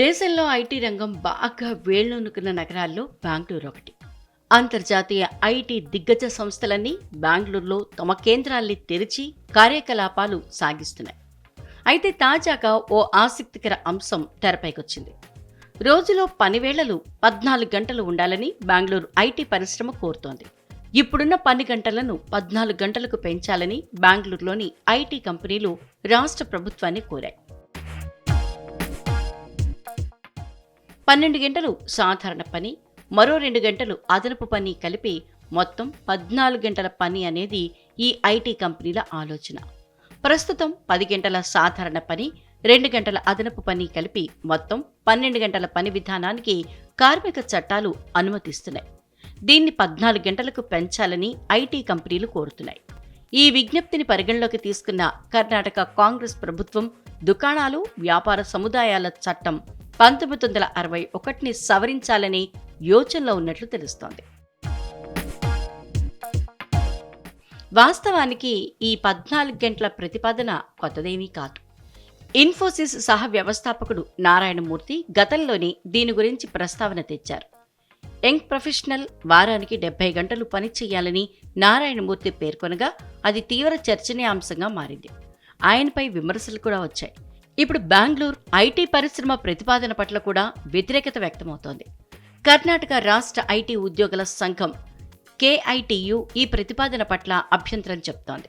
దేశంలో ఐటీ రంగం బాగా వేళ్ళొనుకున్న నగరాల్లో బెంగళూరు ఒకటి. అంతర్జాతీయ ఐటీ దిగ్గజ సంస్థలన్నీ బెంగళూరులో తమ కేంద్రాల్ని తెరిచి కార్యకలాపాలు సాగిస్తున్నాయి. అయితే తాజాగా ఓ ఆసక్తికర అంశం తెరపైకొచ్చింది. రోజులో పనివేళలు పద్నాలుగు గంటలు ఉండాలని బెంగళూరు ఐటీ పరిశ్రమ కోరుతోంది. ఇప్పుడున్న పని గంటలను పద్నాలుగు గంటలకు పెంచాలని బెంగళూరులోని ఐటీ కంపెనీలు రాష్ట్ర ప్రభుత్వాన్ని కోరాయి. పన్నెండు గంటలు సాధారణ పని మరో రెండు గంటలు అదనపు పని కలిపి మొత్తం పద్నాలుగు గంటల పని అనేది ఈ ఐటీ కంపెనీల ఆలోచన. ప్రస్తుతం పది గంటల సాధారణ పని రెండు గంటల అదనపు పని కలిపి మొత్తం పన్నెండు గంటల పని విధానానికి కార్మిక చట్టాలు అనుమతిస్తున్నాయి. దీన్ని పద్నాలుగు గంటలకు పెంచాలని ఐటీ కంపెనీలు కోరుతున్నాయి. ఈ విజ్ఞప్తిని పరిగణలోకి తీసుకున్న కర్ణాటక కాంగ్రెస్ ప్రభుత్వం దుకాణాలు వ్యాపార సముదాయాల చట్టం పంతొమ్మిది వందల అరవై ఒకటిని సవరించాలని యోచనలో ఉన్నట్లు తెలుస్తోంది. వాస్తవానికి ఈ పద్నాలుగు గంటల ప్రతిపాదన కొత్తదేమీ కాదు. ఇన్ఫోసిస్ సహ వ్యవస్థాపకుడు నారాయణమూర్తి గతంలోనే దీని గురించి ప్రస్తావన తెచ్చారు. యంగ్ ప్రొఫెషనల్ వారానికి డెబ్బై గంటలు పని చేయాలని నారాయణమూర్తి పేర్కొనగా అది తీవ్ర చర్చనీయాంశంగా మారింది. ఆయనపై విమర్శలు కూడా వచ్చాయి. ఇప్పుడు బెంగళూరు ఐటీ పరిశ్రమ ప్రతిపాదన పట్ల కూడా వ్యతిరేకత వ్యక్తమవుతోంది. కర్ణాటక రాష్ట్ర ఐటీ ఉద్యోగుల సంఘం కేఐటియు ఈ ప్రతిపాదన పట్ల అభ్యంతరం చెప్తోంది.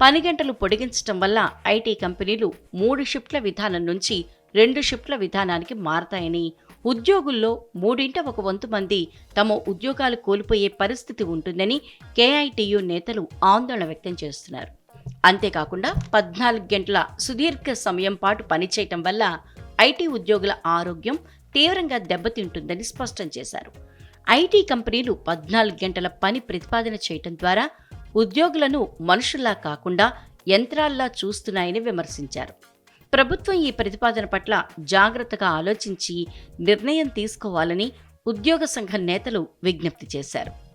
పని గంటలు పొడిగించడం వల్ల ఐటీ కంపెనీలు మూడు షిఫ్ట్ల విధానం నుంచి రెండు షిఫ్ట్ల విధానానికి మారతాయని ఉద్యోగుల్లో మూడింట ఒక వంతు మంది తమ ఉద్యోగాలు కోల్పోయే పరిస్థితి ఉంటుందని కేఐటియు నేతలు ఆందోళన వ్యక్తం చేస్తున్నారు. అంతేకాకుండా పద్నాలుగు గంటల సుదీర్ఘ సమయం పాటు పనిచేయటం వల్ల ఐటీ ఉద్యోగుల ఆరోగ్యం తీవ్రంగా దెబ్బతింటుందని స్పష్టం చేశారు. ఐటీ కంపెనీలు పద్నాలుగు గంటల పని ప్రతిపాదన చేయటం ద్వారా ఉద్యోగులను మనుషుల్లా కాకుండా యంత్రాల్లా చూస్తున్నాయని విమర్శించారు. ప్రభుత్వం ఈ ప్రతిపాదన పట్ల జాగ్రత్తగా ఆలోచించి నిర్ణయం తీసుకోవాలని ఉద్యోగ సంఘం నేతలు విజ్ఞప్తి చేశారు.